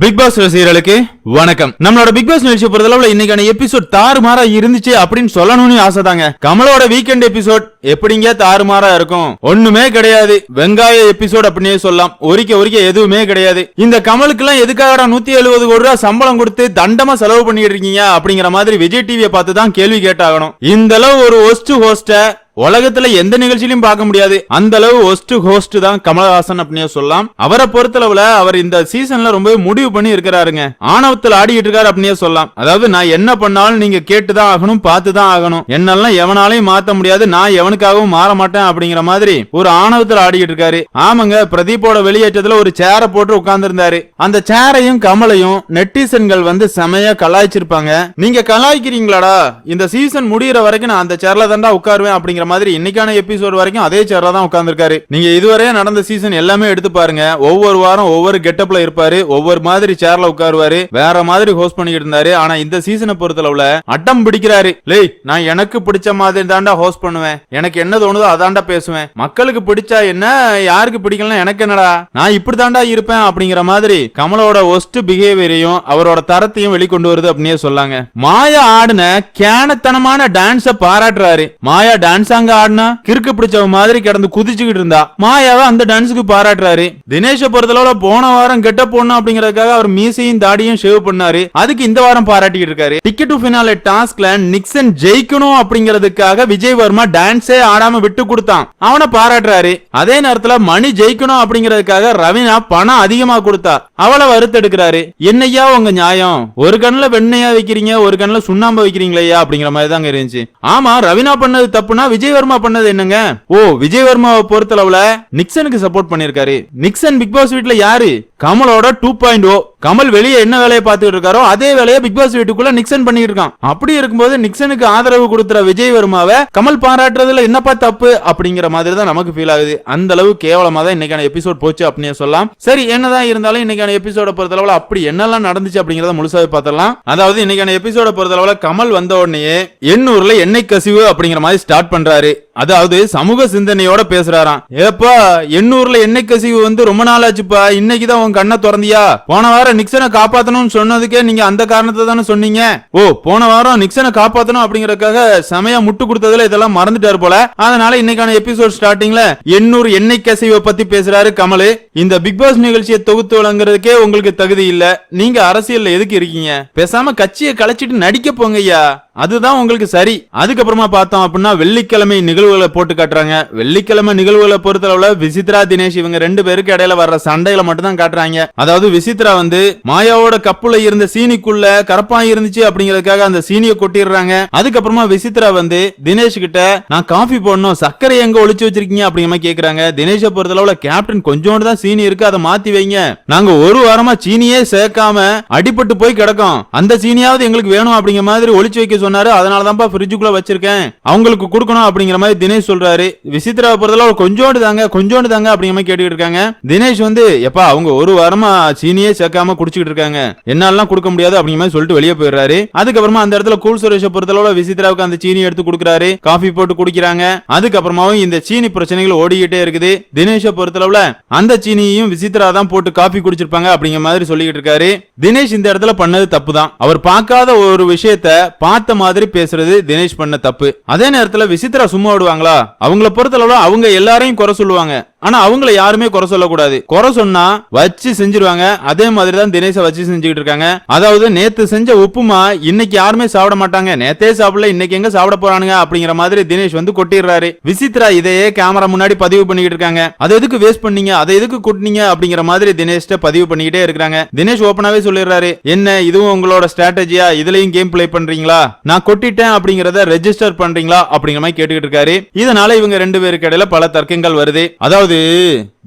Big pass ரசிகர்களுக்கு வணக்கம். நம்மளோட பிக் பாஸ் நிகழ்ச்சி பொறுத்தளவுல இன்னைக்கான எபிசோட் தாறுமாறா இருந்துச்சு அப்படின்னு சொல்லணும்னு ஆசைதாங்க. கமலோட வீக்கெண்ட் எபிசோட் எப்படிங்க தாறுமாறா இருக்கும்? ஒண்ணுமே கிடையாது. வெங்காய எபிசோட் அப்படின்னே சொல்லலாம். ஒரிக்க ஒரிக்க எதுவுமே கிடையாது. இந்த கமலுக்கு எல்லாம் எதுக்காகடா நூத்தி எழுபது கோடி ரூபாய் சம்பளம் கொடுத்து தண்டமா செலவு பண்ணிட்டு இருக்கீங்க? அப்படிங்கிற மாதிரி விஜய் டிவியை பார்த்து தான் கேள்வி கேட்டாகணும். இந்த அளவு ஒரு ஒஸ்ட் ஹோஸ்ட உலகத்துல எந்த நிகழ்ச்சியிலும் பார்க்க முடியாது. அந்த அளவு ஒஸ்ட் ஹோஸ்ட் தான் கமலஹாசன் அப்படின்னு சொல்லலாம். அவரை பொறுத்தளவுல அவர் இந்த சீசன்ல ரொம்ப முடிவு பண்ணி இருக்கிறாருங்க. ஆணவத்தில் ஆடிக்கிட்டு இருக்காரு அப்படின்னே சொல்லலாம். அதாவது நான் என்ன பண்ணாலும் நீங்க கேட்டுதான் ஆகணும் பார்த்துதான் ஆகணும். என்னெல்லாம் எவனாலையும் மாத்த முடியாது. நான் எவனுக்காகவும் மாற மாட்டேன் அப்படிங்கிற மாதிரி ஒரு ஆணவத்தில் ஆடிக்கிட்டு இருக்காரு ஆமாங்க பிரதீப்போட வெளியேற்றத்துல ஒரு சேரை போட்டு உட்கார்ந்து இருந்தாரு அந்த சேரையும் கமலையும் நெட்டிசன்கள் வந்து செமையா கலாய்ச்சிருப்பாங்க. நீங்க கலாய்க்கிறீங்களாடா? இந்த சீசன் முடியற வரைக்கும் நான் அந்த சேர்ல தான்டா உட்காருவேன் அப்படிங்கிற மாதிரி இன்னைக்கான எபிசோட் வரைக்கும் அதே சேர்ல தான் உட்கார்ந்துருக்காரு. நீங்க இதுவரை நடந்த சீசன் எல்லாமே எடுத்து பாருங்க. ஒவ்வொரு வாரம் ஒவ்வொரு கெட்டப்ல இருப்பாரு. ஒவ்வொரு மாதிரி சேர்ல உட்காருவாரு. வேற மாதிரி ஹோஸ்ட் பண்ணிட்டு இருந்தாரு. ஆனா இந்த சீசனை பொறுத்தளவுல அட்டம் பிடிக்கிறாரு. லேய் நான் எனக்கு பிடிச்ச மாதிரி தாண்டா ஹோஸ்ட் பண்ணுவேன். எனக்கு என்ன தோணுதோ அதாண்டா பேசுவேன். மக்களுக்கு பிடிச்சா என்ன யாருக்கு பிடிக்கலாம் எனக்கு என்னடா? நான் இப்படி தாண்டா இருப்பேன் அப்படிங்கிற மாதிரி கமலோட ஒஸ்ட் பிஹேவியரையும் அவரோட தரத்தையும் வெளிக்கொண்டு வருது அப்படின்னே சொல்லாங்க. மாயா ஆடின கேனத்தனமான டான்ஸ பாராட்டுறாரு. மாயா டான்ஸ் அங்க ஆடினா கிறுக்கு பிடிச்சவ மாதிரி கிடந்து குதிச்சுக்கிட்டு இருந்தா மாயாவை அந்த டான்ஸுக்கு பாராட்டுறாரு. தினேஷ பொறுத்தளவுல போன வாரம் கெட்ட போடணும் அப்படிங்கறதுக்காக அவர் மீசையும் தாடியும் ஷேவ் பண்ணாரு. அதுக்கு இந்த வாரம் பாராட்டிட்டு இருக்காரு. டிக்கெட் டு ஃபினாலே டாஸ்க்ல நிக்சன் ஜெயிக்கணும் அப்படிங்கறதுக்காக விஜய் வர்மா டான்ஸ் ஆடாம விட்டு கொடுத்தான். அவனை பாராட்டுறாரு. அதே நேரத்துல மணி ஜெயிக்கணும் அப்படிங்கறதுக்காக ரவீனா பணம் அதிகமா கொடுத்தா. அவளை வருத்தெடுக்கிறாரு என்னையா உங்க நியாயம்? ஒரு கண்ணுல வெண்ணையா வைக்கிறீங்க ஒரு கண்ணுல சுண்ணாம்பு வைக்கிறீங்களையா அப்படிங்கிற மாதிரி தாங்க இருந்துச்சு. ஆமா ரவீனா பண்ணது தப்புனா விஜயவர்மா பண்ணது என்னங்க? ஓ விஜயவர்மாவை பொறுத்த பொறுத்தளவுல நிக்சனுக்கு சப்போர்ட் பண்ணிருக்காரு நிக்சன் பிக் பாஸ் வீட்டுல யாரு? கமலோட டூ பாயிண்ட் ஓ கமல் வெளியே என்ன வேலையை பார்த்துட்டு இருக்காரோ அதே வேலையை பிக் பாஸ் வீட்டுக்குள்ள நிக்சன் பண்ணிட்டு இருக்கான். அப்படி இருக்கும்போது நிக்சனுக்கு ஆதரவு கொடுத்துற விஜய் வர்மாவை கமல் பாராட்டுறதுல என்னப்பா தப்பு அப்படிங்கிற மாதிரி தான் நமக்கு ஃபீல் ஆகுது. அந்த அளவு கேவலமா தான் இன்னைக்கான எபிசோட் போச்சு அப்படின்னு சொல்லலாம். சரி என்னதான் இருந்தாலும் இன்னைக்கான எபிசோட பொறுத்தளவுல அப்படி என்னெல்லாம் நடந்துச்சு அப்படிங்கறத முழுசாவே பார்த்தலாம் அதாவது இன்னைக்கான எபிசோட பொறுத்தளவுல கமல் வந்த உடனே எண்ணூர்ல எண்ணெய் கசிவு அப்படிங்கிற மாதிரி ஸ்டார்ட் பண்றாரு. அதாவது சமூக சிந்தனையோட பேசுறாராம். ஏப்பா எண்ணூர்ல எண்ணெய் கசிவு வந்து ரொம்ப நாள் ஆச்சுப்பா இன்னைக்கு தான் உன் கண்ணை திறந்தியா? போன வாரம் நிக்சனை காப்பாத்தணும்னு சொன்னதுக்கே நீங்க அந்த காரணத்தை தானே சொன்னீங்க? ஓ போன வாரம் நிக்சனை காப்பாத்தணும் அப்படிங்கறதுக்காக சமையா முட்டு கொடுத்ததுல இதெல்லாம் மறந்துட்டாரு போல. அதனால இன்னைக்கான எபிசோட் ஸ்டார்டிங்ல எண்ணூர் எண்ணெய் கசிவை பத்தி பேசுறாரு கமலு. இந்த பிக் பாஸ் நிகழ்ச்சியை தொகுத்து வழங்குறதுக்கே உங்களுக்கு தகுதி இல்ல. நீங்க அரசியல்ல எதுக்கு இருக்கீங்க? பேசாம கட்சியை கலைச்சிட்டு நடிக்க போங்க ஐயா அதுதான் உங்களுக்கு சரி. அதுக்கப்புறமா பார்த்தோம் அப்படின்னா வெள்ளிக்கிழமை நிகழ்வுகளை போட்டு காட்டுறாங்க. வெள்ளிக்கிழமை நிகழ்வுகளை பொறுத்தளவுல விசித்ரா தினேஷ் இவங்க ரெண்டு பேருக்கு இடையில வர்ற சண்டைகளை மட்டும் தான் காட்டுறாங்க. அதாவது விசித்ரா வந்து மாயாவோட கப்புல இருந்த சீனிக்குள்ள கரப்பா இருந்துச்சு அப்படிங்கறதுக்காக அந்த சீனியை கொட்டிடுறாங்க. அதுக்கப்புறமா விசித்ரா வந்து தினேஷ் கிட்ட நான் காஃபி போடணும் சர்க்கரை எங்க ஒளிச்சு வச்சிருக்கீங்க? அப்படிங்கிற மாதிரி கேக்குறாங்க. தினேஷ பொறுத்தளவுல கேப்டன் கொஞ்சோண்டு தான் சீனி இருக்கு அதை மாத்தி வைங்க. நாங்க ஒரு வாரமா சீனியே சேர்க்காம அடிபட்டு போய் கிடக்கும். அந்த சீனியாவது எங்களுக்கு வேணும் அப்படிங்கிற மாதிரி ஒளிச்சு வைக்க சொன்னாரு. அதனாலதான்ப்பா ஃப்ரிட்ஜுக்குள்ள வச்சிருக்கேன். அவங்களுக்கு கொடுக்கணும் அப்படிங்கிற மாதிரி மாதிரி தினேஷ் சொல்றாரு விசித்ரா பொறுத்தளவு கொஞ்சோண்டு தாங்க கொஞ்சோண்டு தாங்க அப்படிங்கிற மாதிரி கேட்டுக்கிட்டு இருக்காங்க. தினேஷ் வந்து எப்பா அவங்க ஒரு வாரமா சீனியே சேர்க்காம குடிச்சுக்கிட்டு இருக்காங்க. என்னாலாம் கொடுக்க முடியாது அப்படிங்கிற மாதிரி சொல்லிட்டு வெளியே போயிடுறாரு. அதுக்கப்புறமா அந்த இடத்துல கூல் சுரேஷ பொறுத்தளவு விசித்ராவுக்கு அந்த சீனி எடுத்து கொடுக்குறாரு. காஃபி போட்டு குடிக்கிறாங்க. அதுக்கப்புறமாவும் இந்த சீனி பிரச்சனைகள் ஓடிக்கிட்டே இருக்குது. தினேஷ பொறுத்தளவுல அந்த சீனியையும் விசித்ரா தான் போட்டு காஃபி குடிச்சிருப்பாங்க அப்படிங்கிற மாதிரி சொல்லிக்கிட்டு இருக்காரு. தினேஷ் இந்த இடத்துல பண்ணது தப்பு தான் அவர் பார்க்காத ஒரு விஷயத்த பார்த்த மாதிரி பேசுறது தினேஷ் பண்ண தப்பு. அதே நேரத்துல விசித்ரா சும்மா கஷ்டப்படுவாங்களா அவங்கள பொறுத்தளவு அவங்க எல்லாரையும் குறை சொல்லுவாங்க. ஆனா அவங்கள யாருமே குறை சொல்லக்கூடாது. குறை சொன்னா வச்சு செஞ்சிருவாங்க. அதே மாதிரி தான் தினேஷ வச்சு செஞ்சுக்கிட்டு இருக்காங்க. அதாவது நேத்து செஞ்ச உப்புமா இன்னைக்கு யாருமே சாப்பிட மாட்டாங்க. நேத்தே சாப்பிடல இன்னைக்கு எங்க சாப்பிட போறானுங்க அப்படிங்கிற மாதிரி தினேஷ் வந்து கொட்டிடுறாரு. விசித்ரா இதையே கேமரா முன்னாடி பதிவு பண்ணிக்கிட்டு இருக்காங்க. அதை எதுக்கு வேஸ்ட் பண்ணீங்க? அதை எதுக்கு கொட்டினீங்க? அப்படிங்கிற மாதிரி தினேஷ்ட பதிவு பண்ணிக்கிட்டே இருக்காங்க தினேஷ் ஓப்பனாவே சொல்லிடுறாரு. என்ன இதுவும் உங்களோட ஸ்ட்ராட்டஜியா இதுலயும் கேம் பிளே பண்றீங்களா? நான் கொட்டிட்டேன் அப்படிங்கறத ரெஜிஸ்டர் பண்றீங்களா? அப்படிங்கிற மாதிரி கேட்டுக்கிட்டு இருக்காரு. இதனால இவங்க ரெண்டு பேருக்கு இடையில பல தர்க்கங்கள் வருது. அதாவது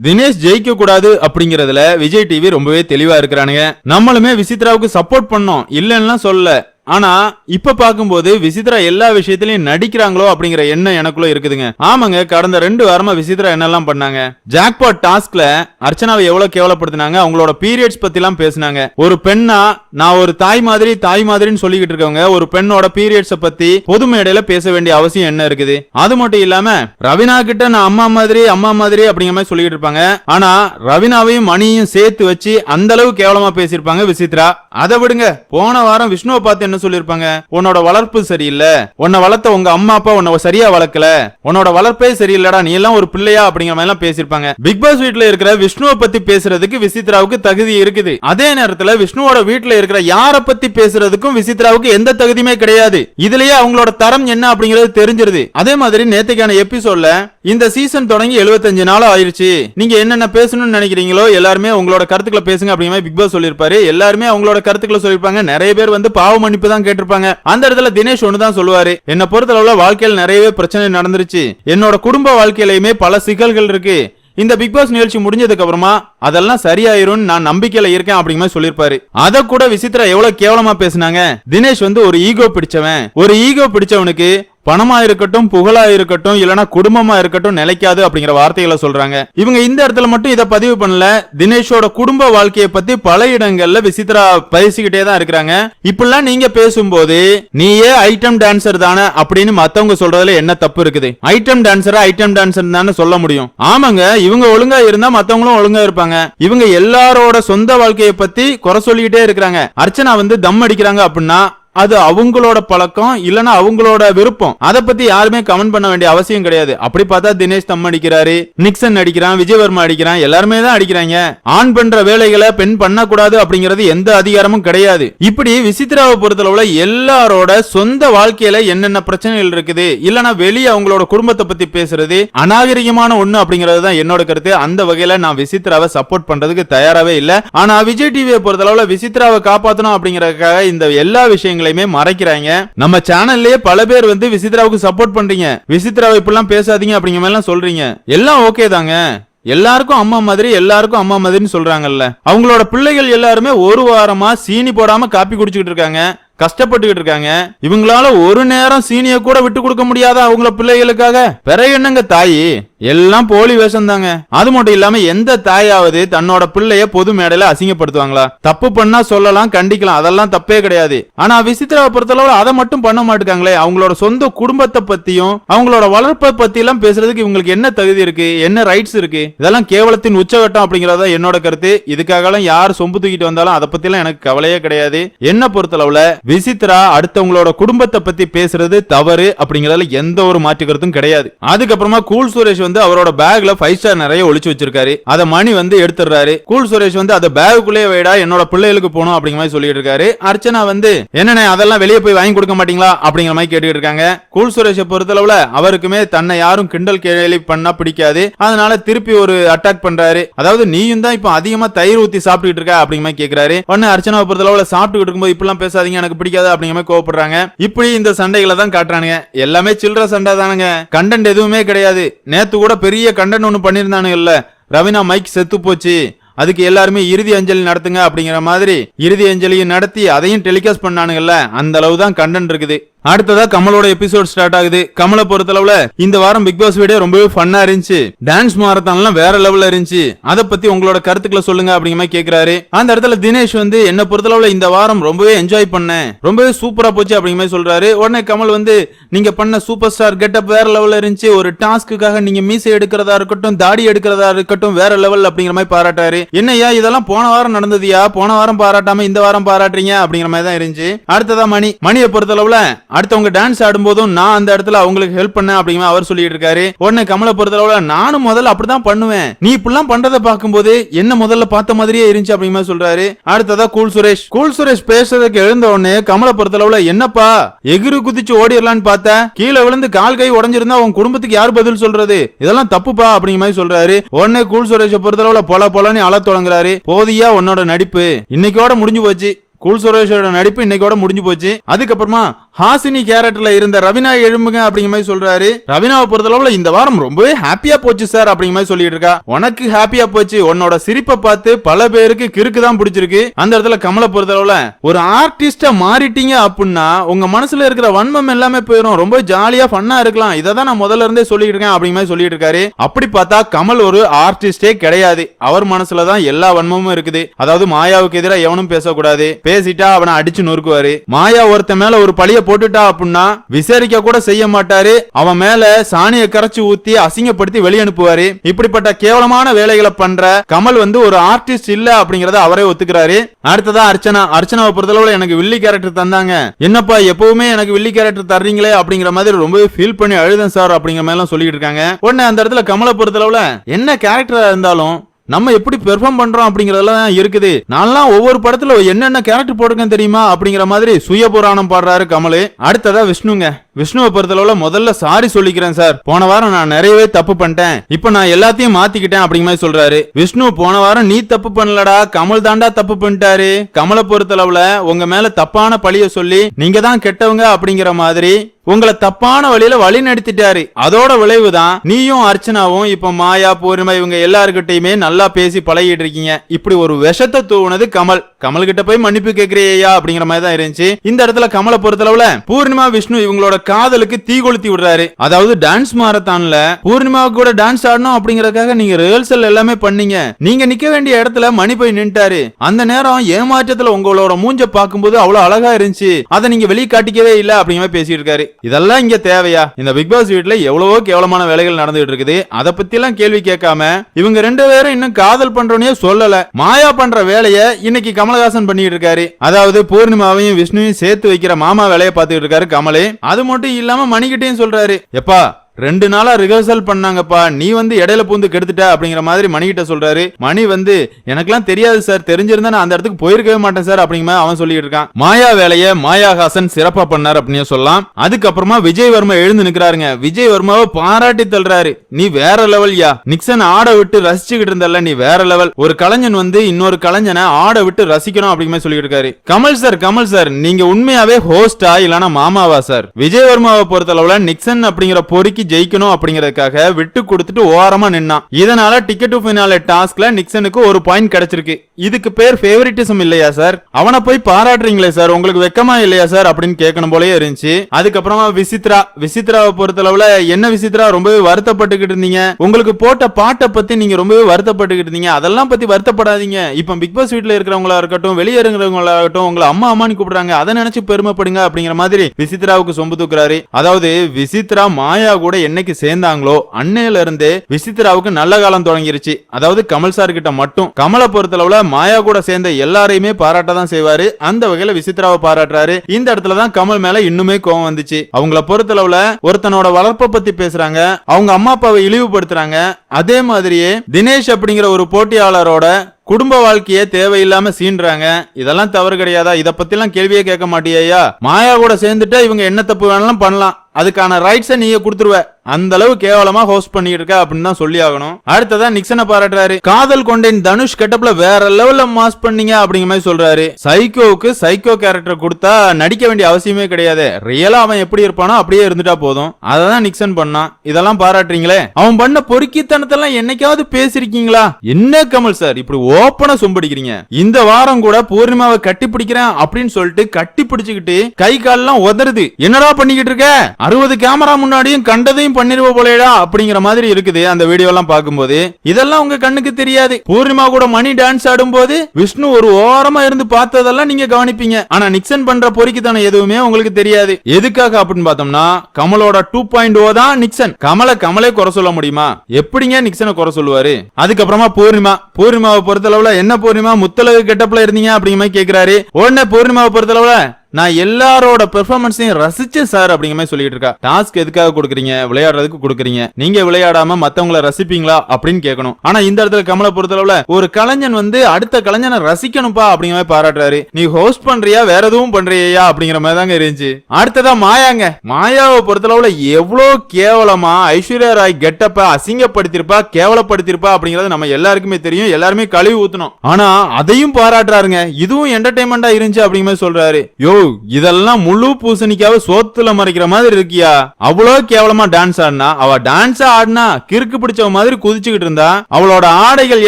தினேஷ் ஜெயிக்க கூடாது அப்படிங்கறதுல விஜய் டிவி ரொம்பவே தெளிவா இருக்கிறானுங்க. நம்மளுமே விசித்ராவுக்கு சப்போர்ட் பண்ணோம். இல்லன்னா சொல்லல. ஆனா இப்ப பாக்கும்போது விசித்ரா எல்லா விஷயத்திலயும் நடிக்கிறாங்களோ அப்படிங்கிற எண்ணம் எனக்குள்ள இருக்குதுங்க. ஆமாங்க கடந்த ரெண்டு வாரமா விசித்ரா என்னெல்லாம் பண்ணாங்க? ஜாக்பாட் டாஸ்க்ல அர்ச்சனாவை எவ்வளவு கேவலப்படுத்தினாங்க அவங்களோட பீரியட்ஸ் பத்தி எல்லாம் பேசினாங்க. ஒரு பெண்ணா நான் ஒரு தாய் மாதிரி தாய் மாதிரின்னு சொல்லிக்கிட்டு இருக்கவங்க ஒரு பெண்ணோட பீரியட்ஸ பத்தி பொது மேடையில பேச வேண்டிய அவசியம் என்ன இருக்குது? அது மட்டும் இல்லாம ரவினா கிட்ட நான் அம்மா மாதிரி அம்மா மாதிரி அப்படிங்கிற மாதிரி சொல்லிக்கிட்டு இருப்பாங்க. ஆனா ரவினாவையும் மணியும் சேர்த்து வச்சு அந்த அளவு கேவலமா பேசியிருப்பாங்க விசித்ரா. அதை விடுங்க. போன வாரம் விஷ்ணுவை பார்த்து என்ன சொல்லிருப்பாங்க உன்னோட வளர்ப்பு சரியில்லை. உன்னை வளர்த்த உங்க அம்மா அப்பா உன்னை சரியா வளர்க்கல. உன்னோட வளர்ப்பே சரியில்லடா. நீ எல்லாம் ஒரு பிள்ளையா? அப்படிங்கிற மாதிரி எல்லாம் பேசியிருப்பாங்க. பிக் பாஸ் வீட்டுல இருக்கிற விஷ்ணுவை பத்தி பேசுறதுக்கு விசித்ராவுக்கு தகுதி இருக்குது. அதே நேரத்துல விஷ்ணுவோட வீட்டுல இருக்கிற யார பத்தி பேசுறதுக்கும் விசித்ராவுக்கு எந்த தகுதியுமே கிடையாது. இதுலயே அவங்களோட தரம் என்ன அப்படிங்கிறது தெரிஞ்சிருது. அதே மாதிரி நேத்துக்கான எபிசோட்ல இந்த சீசன் தொடங்கி 75 நாள் ஆயிருச்சு. நீங்க என்னென்ன பேசணும்னு நினைக்கிறீங்களோ எல்லாருமே உங்களோட கருத்துக்களை பேசுங்க அப்படிங்கிற மாதிரி பிக் பாஸ் சொல்லியிருப்பாரு. எல்லாருமே அவங்களோட கருத்துக்களை சொல்லியிருப்பாங்க. நிறைய பேர் வந்து பாவ மன்னிப்பு தான் கேட்டிருப்பாங்க. அந்த இடத்துல தினேஷ் ஒன்று தான் சொல்லுவாரு. என்ன பொறுத்தளவுல வாழ்க்கையில் நிறையவே பிரச்சனை நடந்துருச்சு. என்னோட குடும்ப வாழ்க்கையிலயுமே பல சிக்கல்கள் இருக்கு. இந்த பிக் பாஸ் நிகழ்ச்சி முடிஞ்சதுக்கு அப்புறமா அதெல்லாம் சரியாயிரும் நான் நம்பிக்கையில இருக்கேன் அப்படிங்கிற மாதிரி அத கூட விசித்ரா எவ்வளவு கேவலமா பேசுனாங்க. தினேஷ் வந்து ஒரு ஈகோ பிடிச்சவன். ஒரு ஈகோ பிடிச்சவனுக்கு பணமா இருக்கட்டும் புகழா இருக்கட்டும் இல்லனா குடும்பமா இருக்கட்டும் நிலைக்காது அப்படிங்கிற வார்த்தைகளை சொல்றாங்க. இவங்க இந்த இடத்துல மட்டும் இதை பதிவு பண்ணல. தினேஷோட குடும்ப வாழ்க்கையை பத்தி பல இடங்கள்ல விசித்ரா பேசிக்கிட்டே தான் இருக்கிறாங்க. இப்பெல்லாம் நீங்க பேசும்போது நீயே ஐட்டம் டான்சர் தானே அப்படின்னு மத்தவங்க சொல்றதுல என்ன தப்பு இருக்குது? ஐட்டம் டான்சரா ஐட்டம் டான்சர் தானே சொல்ல முடியும். ஆமாங்க இவங்க ஒழுங்கா இருந்தா மத்தவங்களும் ஒழுங்கா இருப்பாங்க. இவங்க எல்லாரோட சொந்த வாழ்க்கையை பத்தி குறை சொல்லிக்கிட்டே இருக்கிறாங்க. அர்ச்சனா வந்து தம் அடிக்கிறாங்க அப்படின்னா அது அவங்களோட பழக்கம் இல்லனா அவங்களோட விருப்பம். அதை பத்தி யாருமே கமெண்ட் பண்ண வேண்டிய அவசியம் கிடையாது. அப்படி பார்த்தா தினேஷ் தம் அடிக்கிறாரு நிக்சன் அடிக்கிறான் விஜயவர்மா அடிக்கிறான் எல்லாருமே தான் அடிக்கிறாங்க. ஆண் பண்ற வேலைகளை பெண் பண்ணக்கூடாது அப்படிங்கிறது எந்த அதிகாரமும் கிடையாது. இப்படி விசித்ராவை பொறுத்தளவுல எல்லாரோட சொந்த வாழ்க்கையில என்னென்ன பிரச்சனைகள் இருக்குது இல்லனா வெளியே அவங்களோட குடும்பத்தை பத்தி பேசுறது அநாகரிகமான ஒண்ணு அப்படிங்கிறது தான் என்னோட கருத்து. அந்த வகையில நான் விசித்ராவை சப்போர்ட் பண்றதுக்கு தயாராகவே இல்ல. ஆனா விஜய் டிவியை பொறுத்தளவுல விசித்ராவை காப்பாத்தணும் அப்படிங்கறதுக்காக இந்த எல்லா விஷயங்களும் விஷயங்களையுமே மறைக்கிறாங்க. நம்ம சேனல்லயே பல பேர் வந்து விசித்ராவுக்கு சப்போர்ட் பண்றீங்க. விசித்ராவை இப்படிலாம் பேசாதீங்க அப்படிங்கிற மாதிரி எல்லாம் சொல்றீங்க. எல்லாம் ஓகே தாங்க. எல்லாருக்கும் அம்மா மாதிரி எல்லாருக்கும் அம்மா மாதிரின்னு சொல்றாங்கல்ல. அவங்களோட பிள்ளைகள் எல்லாருமே ஒரு வாரமா சீனி போடாம காப்பி குடிச்சுக்கிட்டு இருக்காங்க. கஷ்டப்பட்டுக்கிட்டு இருக்காங்க. இவங்களால ஒரு நேரம் சீனிய கூட விட்டு கொடுக்க முடியாத அவங்கள பிள்ளைகளுக்காக. பிறகு என்னங்க தாயி? எல்லாம் போலி வேஷம் தாங்க அது மட்டும் இல்லாம எந்த தாயாவது தன்னோட பிள்ளைய பொது மேடையில அசிங்கப்படுத்துவாங்களா? தப்பு பண்ணா சொல்லலாம் கண்டிக்கலாம். அதெல்லாம் தப்பே கிடையாது. ஆனா விசித்ராவை பொறுத்தளவு அதை மட்டும் பண்ண மாட்டுக்காங்களே. அவங்களோட சொந்த குடும்பத்தை பத்தியும் அவங்களோட வளர்ப்பை பத்தி எல்லாம் பேசுறதுக்கு இவங்களுக்கு என்ன தகுதி இருக்கு? என்ன ரைட்ஸ் இருக்கு? இதெல்லாம் கேவலத்தின் உச்சகட்டம் அப்படிங்கறத என்னோட கருத்து. இதுக்காகலாம் யார் சொம்பு தூக்கிட்டு வந்தாலும் அதை பத்தி எல்லாம் எனக்கு கவலையே கிடையாது. என்ன பொறுத்தளவுல விசித்ரா அடுத்தவங்களோட குடும்பத்தை பத்தி பேசுறது தவறு அப்படிங்கறதுல எந்த ஒரு மாற்று கருத்தும் கிடையாது. அதுக்கப்புறமா கூல் சுரேஷ் வந்து அவரோட பேக்ல ஃபைவ் ஸ்டார் நிறைய ஒழிச்சு வச்சிருக்காரு. அத மணி வந்து எடுத்துறாரு கூல் சுரேஷ் வந்து அதை பேகுக்குள்ளேயே வைடா என்னோட பிள்ளைகளுக்கு போகணும் அப்படிங்கிற மாதிரி சொல்லிட்டு இருக்காரு. அர்ச்சனா வந்து என்னண்ணே அதெல்லாம் வெளியே போய் வாங்கி கொடுக்க மாட்டீங்களா? அப்படிங்கிற மாதிரி கேட்டுட்டு இருக்காங்க. கூல் சுரேஷை பொறுத்தளவுல அவருக்குமே தன்னை யாரும் கிண்டல் கேள்வி பண்ணா பிடிக்காது. அதனால திருப்பி ஒரு அட்டாக் பண்றாரு. அதாவது நீயும் தான் இப்போ அதிகமா தயிர் ஊத்தி சாப்பிட்டுக்கிட்டு இருக்க அப்படிங்கிற மாதிரி கேட்கிறாரு உடனே அர்ச்சனாவை பொறுத்தளவுல சாப்பிட்டுக்கிட்டு இருக்கும்போது இப்படிலாம் பேசாதீங்க எனக்கு பிடிக்காது அப்படிங்கிற மாதிரி கோவப்படுறாங்க. இப்படி இந்த சண்டைகளை தான் காட்டுறானுங்க. எல்லாமே சில்லற சண்டை தானுங்க. கண்டென்ட் எதுவுமே கிடையாது. நேத்து கூட பெரிய கண்டென்ட் ஒன்று பண்ணிருந்தானுங்கல்ல ரவினா மைக் செத்து போச்சு. அதுக்கு எல்லாருமே இறுதி அஞ்சலி நடத்துங்க அப்படிங்கிற மாதிரி இறுதி அஞ்சலியும் நடத்தி அதையும் டெலிகாஸ்ட் பண்ணானுங்கல்ல. அந்த அளவு தான் கண்டென்ட் இருக்குது. அடுத்ததா கமலோட எபிசோட் ஸ்டார்ட் ஆகுது. கமலை பொறுத்தளவுல இந்த வாரம் பிக் பாஸ் வீடியோ ரொம்பவே ஃபன்னா இருந்துச்சு. டான்ஸ் மாரத்தான்லாம் வேற லெவல்ல இருந்துச்சு. அதை பத்தி உங்களோட கருத்துக்களை சொல்லுங்க அப்படிங்கிற மாதிரி கேக்குறாரு. அந்த இடத்துல தினேஷ் வந்து என்ன பொறுத்தளவுல இந்த வாரம் ரொம்பவே என்ஜாய் பண்ணேன். ரொம்பவே சூப்பரா போச்சு அப்படிங்கிற மாதிரி சொல்றாரு. உடனே கமல் வந்து நீங்க பண்ண சூப்பர் ஸ்டார் கெட்டப் வேற லெவல்ல இருந்துச்சு. ஒரு டாஸ்க்குக்காக நீங்க மீசை எடுக்கிறதா இருக்கட்டும் தாடி எடுக்கிறதா இருக்கட்டும் வேற லெவல் அப்படிங்கிற மாதிரி பாராட்டாரு. என்னய்யா இதெல்லாம் போன வாரம் நடந்ததுயா போன வாரம் பாராட்டாம இந்த வாரம் பாராட்டுறீங்க? அப்படிங்கிற மாதிரி தான் இருந்துச்சு. அடுத்ததா மணி. மணியை பொறுத்தளவுல அடுத்தவங்க டான்ஸ் ஆடும்போதும் நான் அந்த இடத்துல அவங்களுக்கு ஹெல்ப் பண்ணேன் அப்படிங்கிற அவர் சொல்லிட்டு இருக்காரு உடனே கமலை பொறுத்தளவுல நானும் முதல்ல அப்படிதான் பண்ணுவேன். நீ இப்படிலாம் பண்றதை பார்க்கும்போது என்ன முதல்ல பார்த்த மாதிரியே இருந்துச்சு அப்படிங்கிற சொல்றாரு. அடுத்ததா கூல் சுரேஷ். கூல் சுரேஷ் பேசுறதுக்கு எழுந்த உடனே கமலை பொறுத்தளவுல என்னப்பா எகிரு குதிச்சு ஓடிடலான்னு பார்த்தா கீழே விழுந்து கால் கை உடஞ்சிருந்தா உன் குடும்பத்துக்கு யார் பதில் சொல்றது? இதெல்லாம் தப்புப்பா அப்படிங்கிற மாதிரி சொல்றாரு. உடனே கூல் சுரேஷ பொறுத்தளவுல பொல பொலன்னு அழ தொடங்குறாரு. போதியா உன்னோட நடிப்பு. இன்னைக்கோட முடிஞ்சு போச்சு. கூல் சுரேஷோட நடிப்பு இன்னைக்கோட முடிஞ்சு போச்சு. அதுக்கப்புறமா ஹாசினி கேரக்டர்ல இருந்த ரவினா எழும்புங்க அப்படிங்கிற மாதிரி சொல்றாரு. ரவினாவை பொறுத்தளவுல இந்த வாரம் ரொம்பவே ஹாப்பியா போச்சு சார் அப்படிங்கிற மாதிரி சொல்லிட்டு இருக்கா. உனக்கு ஹாப்பியா போச்சு. உன்னோட சிரிப்பை பார்த்து பல பேருக்கு கிறுக்கு தான் பிடிச்சிருக்கு. அந்த இடத்துல கமலை பொறுத்தளவுல ஒரு ஆர்டிஸ்டா மாறிட்டீங்க அப்படின்னா உங்க மனசுல இருக்கிற வன்மம் எல்லாமே போயிடும் ரொம்ப ஜாலியா ஃபன்னா இருக்கலாம். இதை தான் நான் முதல்ல இருந்தே சொல்லிட்டு இருக்கேன் அப்படிங்கிற மாதிரி சொல்லிட்டு இருக்காரு. அப்படி பார்த்தா கமல் ஒரு ஆர்டிஸ்டே கிடையாது. அவர் மனசுல தான் எல்லா வன்மமும் இருக்குது. அதாவது மாயாவுக்கு எதிராக எவனும் பேசக்கூடாது. பேசிட்டா அவனை அடிச்சு நொறுக்குவாரு. மாயா ஒருத்த மேல ஒரு பழிய போட்டுட்டா அப்படின்னா விசாரிக்க கூட செய்ய மாட்டாரு. அவன் மேல சாணியை கரைச்சு ஊத்தி அசிங்கப்படுத்தி வெளியனுப்புவாரு. இப்படிப்பட்ட கேவலமான வேலைகளை பண்ற கமல் வந்து ஒரு ஆர்டிஸ்ட் இல்ல அப்படிங்கறத அவரே ஒத்துக்கிறாரு. அடுத்ததா அர்ச்சனா. அர்ச்சனாவை பொறுத்தளவுல எனக்கு வில்லி கேரக்டர் தந்தாங்க. என்னப்பா எப்பவுமே எனக்கு வில்லி கேரக்டர் தர்றீங்களே அப்படிங்கிற மாதிரி ரொம்பவே ஃபீல் பண்ணி அழுதன் சார் அப்படிங்கிற மாதிரி எல்லாம் சொல்லிட்டு இருக்காங்க. உடனே அந்த இடத்துல கமலை பொறுத்தளவுல என்ன கேரக்டரா இருந்தாலும் நம்ம எப்படி பெர்ஃபார்ம் பண்றோம் அப்படிங்கறதெல்லாம் இருக்குது. நான்லாம் ஒவ்வொரு படத்துல என்னென்ன கேரக்டர் போட்டிருக்கேன் தெரியுமா? அப்படிங்கிற மாதிரி சுய புராணம் பாடுறாரு கமலு. அடுத்ததா விஷ்ணுங்க. விஷ்ணுவை பொறுத்தளவுல முதல்ல சாரி சொல்லிக்கிறேன் சார். போன வாரம் நான் நிறையவே தப்பு பண்ணிட்டேன். இப்போ நான் எல்லாத்தையும் மாத்திக்கிட்டேன் அப்படிங்கிற மாதிரி சொல்றாரு. விஷ்ணு போன வாரம் நீ தப்பு பண்ணலடா. கமல் தாண்டா தப்பு பண்ணிட்டாரு. கமலை பொறுத்தளவுல உங்க மேல தப்பான பழிய சொல்லி நீங்க தான் கெட்டவங்க அப்படிங்கிற மாதிரி உங்களை தப்பான வழியில வழி நடத்திட்டாரு. அதோட விளைவுதான் நீயும் அர்ச்சனாவும் இப்ப மாயா பூர்ணிமா இவங்க எல்லாருக்கிட்டையுமே நல்லா பேசி பழகிட்டு இருக்கீங்க. இப்படி ஒரு விஷத்தை தூவுனது கமல். கமல் கிட்ட போய் மன்னிப்பு கேக்குறியா அப்படிங்கிற மாதிரி தான் இருந்துச்சு. இந்த இடத்துல கமலை பொறுத்தளவுல பூர்ணிமா விஷ்ணு இவங்களோட காதலுக்கு தீ கொளுத்தி விடுறாரு. அதாவது டான்ஸ் மாரத்தான்ல பூர்ணிமா கூட டான்ஸ் ஆடணும் அப்படிங்கறதுக்காக நீங்க ரிஹர்சல் எல்லாமே பண்ணீங்க. நீங்க நிக்க வேண்டிய இடத்துல மணி போய் நின்ட்டாரு. அந்த நேரம் ஏமாற்றத்துல உங்களோட மூஞ்ச பார்க்கும்போது அவ்வளவு அழகா இருந்துச்சு. அதை நீங்க வெளியே காட்டிக்கவே இல்ல அப்படிங்கிற மாதிரி பேசிட்டு இருக்காரு. இதெல்லாம் இங்க தேவையா? இந்த பிக் பாஸ் வீட்டுல எவ்வளவோ கேவலமான வேலைகள் நடந்துட்டு இருக்குது. அத பத்தி எல்லாம் கேள்வி கேட்காம இவங்க ரெண்டு பேரும் இன்னும் காதல் பண்றோனே சொல்லல. மாயா பண்ற வேலைய இன்னைக்கு கமலஹாசன் பண்ணிட்டு இருக்காரு. அதாவது பூர்ணிமாவையும் விஷ்ணுவையும் சேர்த்து வைக்கிற மாமா வேலையை பார்த்துட்டு இருக்காரு கமலே. அது மட்டும் இல்லாம மணிக்கிட்டையும் சொல்றாரு. எப்பா ரெண்டு நாளா ரிஹர்சல் பண்ணாங்கப்பா. நீ வந்து இடையில பூந்து கெடுத்துட்ட அப்படிங்கிற மாதிரி மணிகிட்ட சொல்றாரு. மணி வந்து எனக்கெல்லாம் தெரியாது சார். தெரிஞ்சிருந்தா நான் அந்த இடத்துக்கு போயிருக்கவே மாட்டேன் சார் அப்படிங்கிற அவன் சொல்லிட்டு இருக்கான். மாயா வேலைய மாயாஹாசன் சிறப்பா பண்ணார் அப்படின்னு சொல்லலாம். அதுக்கப்புறமா விஜய் வர்மா எழுந்து நிக்கிறாருங்க. விஜய் வர்மாவை பாராட்டி தள்ளுறாரு. நீ வேற லெவல் யா? நிக்சன் ஆட விட்டு ரசிச்சுக்கிட்டு இருந்தல்ல நீ வேற லெவல் ஒரு கலைஞன் வந்து இன்னொரு கலைஞனை ஆட விட்டு ரசிக்கணும் அப்படிங்கிற சொல்லிட்டு இருக்காரு. கமல் சார் கமல் சார் நீங்க உண்மையாவே ஹோஸ்டா இல்லனா மாமாவா சார் விஜய் வர்மாவை பொறுத்தளவுல நிக்சன் அப்படிங்கிற பொறுக்கி ஜெயிக்கணும் அப்படிங்கறதுக்காக விட்டு கொடுத்துட்டு ஓரமா நின்னான். இதனால டிக்கெட் டு பினால டாஸ்க்ல நிக்சனுக்கு ஒரு பாயிண்ட் கிடைச்சிருக்கு. இதுக்கு பேர் ஃபேவரிட்டிசம் இல்லையா சார் அவனை போய் பாராட்டுறீங்களே சார் உங்களுக்கு வெக்கமா இல்லையா சார் அப்படின்னு கேட்கணும் போலயே இருந்துச்சு. அதுக்கப்புறமா விசித்ரா. விசித்ராவை பொறுத்தளவுல என்ன விசித்ரா? ரொம்பவே வருத்தப்பட்டுக்கிட்டு இருந்தீங்க. உங்களுக்கு போட்ட பாட்டை பத்தி நீங்க ரொம்பவே வருத்தப்பட்டுக்கிட்டு இருந்தீங்க. அதெல்லாம் பத்தி வருத்தப்படாதீங்க. இப்ப பிக் பாஸ் வீட்ல இருக்கிறவங்களா இருக்கட்டும் வெளியே இருக்கிறவங்களா இருக்கட்டும் உங்களை அம்மா அம்மான்னு கூப்பிடுறாங்க. அதை நினைச்சு பெருமைப்படுங்க அப்படிங்கிற மாதிரி விசித்ராவுக்கு சொம்பு தூக்குறாரு. அதாவது விசித்ரா மாயா கூட கூட என்னைக்கு சேர்ந்தாங்களோ அன்னையில இருந்தே விசித்ராவுக்கு நல்ல காலம் தொடங்கிருச்சு. அதாவது கமல் சார் கிட்ட மட்டும். கமலை பொறுத்தளவுல மாயா கூட சேர்ந்த எல்லாரையுமே பாராட்ட தான் செய்வாரு. அந்த வகையில விசித்ராவை பாராட்டுறாரு. இந்த இடத்துல தான் கமல் மேல இன்னுமே கோவம் வந்துச்சு. அவங்கள பொறுத்தளவுல ஒருத்தனோட வளர்ப்பை பத்தி பேசுறாங்க. அவங்க அம்மா அப்பாவை இழிவுபடுத்துறாங்க. அதே மாதிரியே தினேஷ் அப்படிங்கிற ஒரு போட்டியாளரோட குடும்ப வாழ்க்கையே தேவையில்லாம சீன்றாங்க. இதெல்லாம் தவறு கிடையாதா? இத பத்தி எல்லாம் கேள்வியே கேட்க மாட்டியா மாயா கூட சேர்ந்துட்டா இவங்க என்ன தப்பு வேணாலும் பண்ணலாம். அதுக்கான ரைட்ஸை நீங்க கொடுத்துருவ. அந்த அளவு கேவலமா ஹோஸ்ட் பண்ணிட்டு இருக்க அப்படின்னு தான் சொல்லி ஆகணும் அடுத்ததா நிக்சனை பாராட்டுறாரு. காதல் கொண்டேன் தனுஷ் கெட்டப்ல வேற லெவல்ல மாஸ் பண்ணீங்க அப்படிங்கிற மாதிரி சொல்றாரு. சைக்கோவுக்கு சைக்கோ கேரக்டர் கொடுத்தா நடிக்க வேண்டிய அவசியமே கிடையாது. ரியலா அவன் எப்படி இருப்பானோ அப்படியே இருந்துட்டா போதும். அததான் நிக்சன் பண்ணான். இதெல்லாம் பாராட்டுறீங்களே. அவன் பண்ண பொறுக்கித்தனத்தெல்லாம் என்னைக்காவது பேசிருக்கீங்களா? என்ன கமல் சார் இப்படி ஓப்பனா சொம்படிக்கிறீங்க. இந்த வாரம் கூட பூர்ணிமாவை கட்டி பிடிக்கிறேன் அப்படின்னு சொல்லிட்டு கட்டி பிடிச்சுக்கிட்டு கை கால்லாம் உதறுது. என்னடா பண்ணிக்கிட்டு இருக்க? அறுபது கேமரா முன்னாடியும் கண்டதையும் பண்ணிருவ போலேடா அப்படிங்கிற மாதிரி இருக்குது அந்த வீடியோ எல்லாம் பார்க்கும்போது. இதெல்லாம் உங்க கண்ணுக்கு தெரியாது. பூர்ணிமா கூட மணி டான்ஸ் ஆடும்போது விஷ்ணு ஒரு ஓரமா இருந்து பார்த்ததெல்லாம் நீங்க கவனிப்பீங்க. ஆனா நிக்சன் பண்ற பொறுக்கித்தனம் எதுவுமே உங்களுக்கு தெரியாது. எதுக்காக அப்படின்னு பார்த்தோம்னா கமலோட டூ பாயிண்ட் ஓ தான் நிக்சன் கமலை கமலே குறை சொல்ல முடியுமா? எப்படிங்க நிக்சனை குறை சொல்லுவாரு? அதுக்கப்புறமா பூர்ணிமா. பூர்ணிமாவை பொறுத்தளவுல என்ன பூர்ணிமா? முத்தலகு கெட்டப்ல இருந்தீங்க அப்படிங்கிற மாதிரி கேக்குறாரு. உடனே பூர்ணிமாவை பொறுத்தளவுல நான் எல்லாரோட பெர்ஃபார்மன்ஸையும் ரசிச்சேன் சார் அப்படிங்கிற மாதிரி சொல்லிட்டு இருக்கா. டாஸ்க் எதுக்காக கொடுக்குறீங்க? விளையாடுறதுக்கு கொடுக்குறீங்க. நீங்க விளையாடாம மத்தவங்கள ரசிப்பீங்களா அப்படின்னு கேட்கணும். ஆனா இந்த இடத்துல கமலை பொறுத்தளவுல ஒரு கலைஞன் வந்து அடுத்த கலைஞனை ரசிக்கணும்பா அப்படிங்கிற மாதிரி பாராட்டுறாரு. நீ ஹோஸ்ட் பண்றியா? வேற எதுவும் பண்றியா அப்படிங்கிற மாதிரி தாங்க இருந்துச்சு. அடுத்ததா மாயாங்க. மாயாவை பொறுத்தளவுல எவ்வளவு கேவலமா ஐஸ்வர்யா ராய் கெட்டப்ப அசிங்கப்படுத்திருப்பா கேவலப்படுத்திருப்பா அப்படிங்கறது நம்ம எல்லாருக்குமே தெரியும். எல்லாருமே கழுவி ஊத்தணும். ஆனா அதையும் பாராட்டுறாருங்க. இதுவும் என்டர்டைன்மெண்டா இருந்துச்சு அப்படிங்கிற மாதிரி சொல்றாரு. யோ இதெல்லாம் முழு பூசணிக்காவ சோத்துல மறைக்கிற மாதிரி இருக்கியா? அவ்வளோ கேவலமா டான்ஸ் ஆடினா அவ டான்ஸ் ஆடினா கிறுக்கு பிடிச்ச மாதிரி குதிச்சுக்கிட்டு இருந்தா அவளோட ஆடைகள்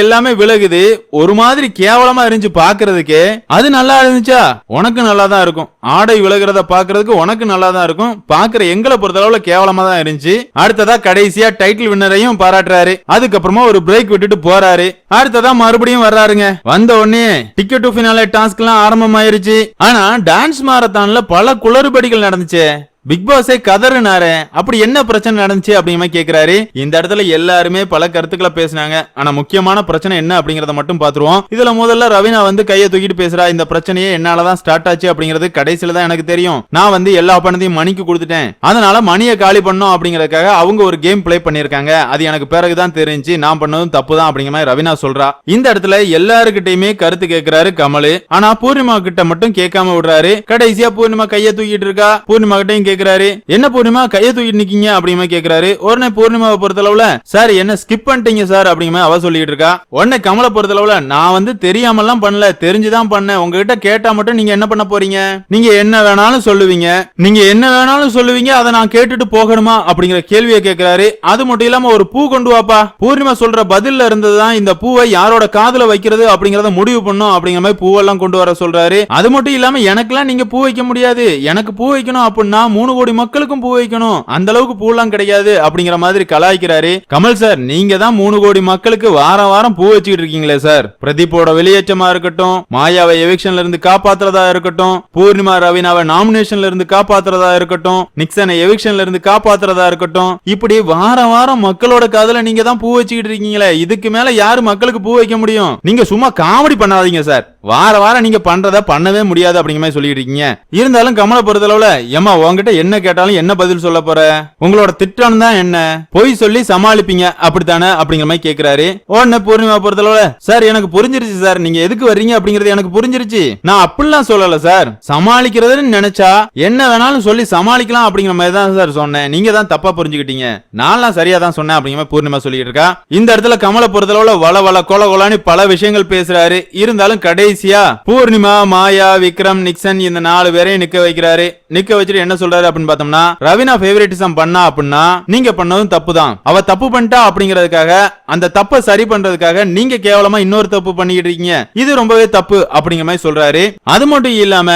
எல்லாமே விலகுது ஒரு மாதிரி கேவலமா இருந்துச்சு பாக்குறதுக்கு. அது நல்லா இருந்துச்சா? உனக்கு நல்லா தான் இருக்கும். ஆடை விலகிறத பாக்குறதுக்கு உனக்கு நல்லா தான் இருக்கும். பாக்குற எங்களை பொறுத்தளவுல கேவலமா தான் இருந்துச்சு அடுத்ததா கடைசியா டைட்டில் வின்னரையும் பாராட்டுறாரு. அதுக்கப்புறமா ஒரு பிரேக் விட்டுட்டு போறாரு. அடுத்ததா மறுபடியும் வர்றாருங்க. வந்த உடனே டிக்கெட் டு ஃபினாலே டாஸ்க் எல்லாம் ஆரம்பமாயிருச்சு. ஆனா டான்ஸ் மாரத்தான்ல பல குளறுபடிகள் நடந்துச்சு. பிக் பாஸே கதறுனாரு அப்படி என்ன பிரச்சனை நடந்துச்சு அப்படிங்கிற மாதிரி கேக்குறாரு. இந்த இடத்துல எல்லாருமே பல கருத்துக்களை பேசினாங்க. ஆனா முக்கியமான பிரச்சனை என்ன அப்படிங்கறத மட்டும் பாத்துருவோம் இதுல முதல்ல ரவினா வந்து கையை தூக்கிட்டு பேசுறா இந்த பிரச்சனையே என்னாலதான் ஸ்டார்ட் ஆச்சு அப்படிங்கிறது கடைசியில தான் எனக்கு தெரியும். நான் வந்து எல்லா பணத்தையும் மணிக்கு கொடுத்துட்டேன். அதனால மணியை காலி பண்ணோம் அப்படிங்கறதுக்காக அவங்க ஒரு கேம் ப்ளே பண்ணிருக்காங்க அது எனக்கு பிறகுதான் தெரிஞ்சு நான் பண்ணதும் தப்பு தான் அப்படிங்கிற மாதிரி ரவினா சொல்றா. இந்த இடத்துல எல்லாருக்கிட்டையுமே கருத்து கேக்குறாரு கமல். ஆனா பூர்ணிமா கிட்ட மட்டும் கேட்காம விடுறாரு. கடைசியா பூர்ணிமா கையை தூக்கிட்டு இருக்கா? பூர்ணிமா கிட்டையும் கேக்குறாரு. என்ன பூர்ணிமா கையை தூக்கிட்டு நிக்கீங்க அப்படிங்கிற கேக்குறாரு. உடனே பூர்ணிமாவை பொறுத்தளவுல சார் என்ன ஸ்கிப் பண்ணிட்டீங்க சார்? அப்படிங்கிற அவ சொல்லிட்டு இருக்கா. உடனே கமலை பொறுத்தளவுல நான் வந்து தெரியாமலாம் பண்ணல தெரிஞ்சுதான் பண்ணேன். உங்ககிட்ட கேட்டா மட்டும் நீங்க என்ன பண்ண போறீங்க? நீங்க என்ன வேணாலும் சொல்லுவீங்க. நீங்க என்ன வேணாலும் சொல்லுவீங்க. அதை நான் கேட்டுட்டு போகணுமா? அப்படிங்கிற கேள்வியை கேக்குறாரு. அது மட்டும் இல்லாம ஒரு பூ கொண்டு வாப்பா. பூர்ணிமா சொல்ற பதில்ல இருந்ததுதான் இந்த பூவை யாரோட காதுல வைக்கிறது அப்படிங்கறத முடிவு பண்ணும் அப்படிங்கிற மாதிரி பூவெல்லாம் கொண்டு வர சொல்றாரு. அது மட்டும் இல்லாம எனக்கெல்லாம் நீங்க பூ வைக்க முடியாது. எனக்கு பூ வைக்கணும் அப்படின்னா மூணு கோடி மக்களுக்கும் பூ வைக்கணும். அந்த அளவுக்கு பூலாம் கிடையாது அப்படிங்கிற மாதிரி கலாய்க்கிறாரு. கமல் சார் நீங்க தான் மூணு கோடி மக்களுக்கு வாரம் வாரம் பூ வச்சுக்கிட்டு இருக்கீங்களே சார் பிரதீப்போட வெளியேற்றமா இருக்கட்டும் மாயாவை எவிக்ஷன்ல இருந்து காப்பாத்துறதா இருக்கட்டும் பூர்ணிமா ரவினாவை நாமினேஷன்ல இருந்து காப்பாத்துறதா இருக்கட்டும் நிக்சனை எவிக்ஷன்ல இருந்து காப்பாத்துறதா இருக்கட்டும் இப்படி வாரம் வாரம் மக்களோட காதுல நீங்க தான் பூ வச்சுக்கிட்டு இருக்கீங்களே இதுக்கு மேல யாரு மக்களுக்கு பூ வைக்க முடியும்? நீங்க சும்மா காமெடி பண்ணாதீங்க சார் வார வாரம் நீங்க பண்றத பண்ணவே முடியாது அப்படிங்கிற மாதிரி சொல்லிட்டு இருக்கீங்க. இருந்தாலும் கமலை பொறுத்தளவுல ஏமா உங்ககிட்ட என்ன கேட்டாலும் என்ன பதில் சொல்ல போற? உங்களோட திட்டம் தான் என்ன? பொய் சொல்லி சமாளிப்பீங்க. அப்படித்தானே? அப்படிங்கிற மாதிரி கேக்குறாரு. உடனே பூர்ணிமா பொறுத்தளவுல சார் எனக்கு புரிஞ்சிருச்சு சார். நீங்க எதுக்கு வர்றீங்க? அப்படிங்கறது எனக்கு புரிஞ்சிருச்சு. நான் அப்படிலாம் சொல்லல சார். சமாளிக்கிறதுன்னு நினைச்சா என்ன வேணாலும் சொல்லி சமாளிக்கலாம் அப்படிங்கிற மாதிரி தான் சார் சொன்னேன். நீங்க தான் தப்பா புரிஞ்சுக்கிட்டீங்க. நான்லாம் சரியா தான் சொன்னேன் அப்படிங்கிற மாதிரி பூர்ணிமா சொல்லிட்டு இருக்கா. இந்த இடத்துல கமலை பொறுத்தளவுல வள வள கொல கொலான்னு பல விஷயங்கள் பேசுறாரு. இருந்தாலும் கடைசியா பூர்ணிமா மாயா விக்ரம் நிக்சன் இந்த நாலு பேரையும் நிக்க வைக்கிறாரு. நிக்க வச்சுட்டு என்ன சொல்றாரு? அப்படின்னு பார்த்தோம்னா ரவினா ஃபேவரட்டிசம் பண்ணா அப்படின்னா நீங்க பண்ணதும் தப்பு தான் அவ தப்பு பண்ணிட்டா அப்படிங்கறதுக்காக அந்த தப்பை சரி பண்றதுக்காக நீங்க கேவலமா இன்னொரு தப்பு பண்ணிக்கிட்டு இருக்கீங்க. இது ரொம்பவே தப்பு அப்படிங்கிற மாதிரி சொல்றாரு. அது மட்டும் இல்லாம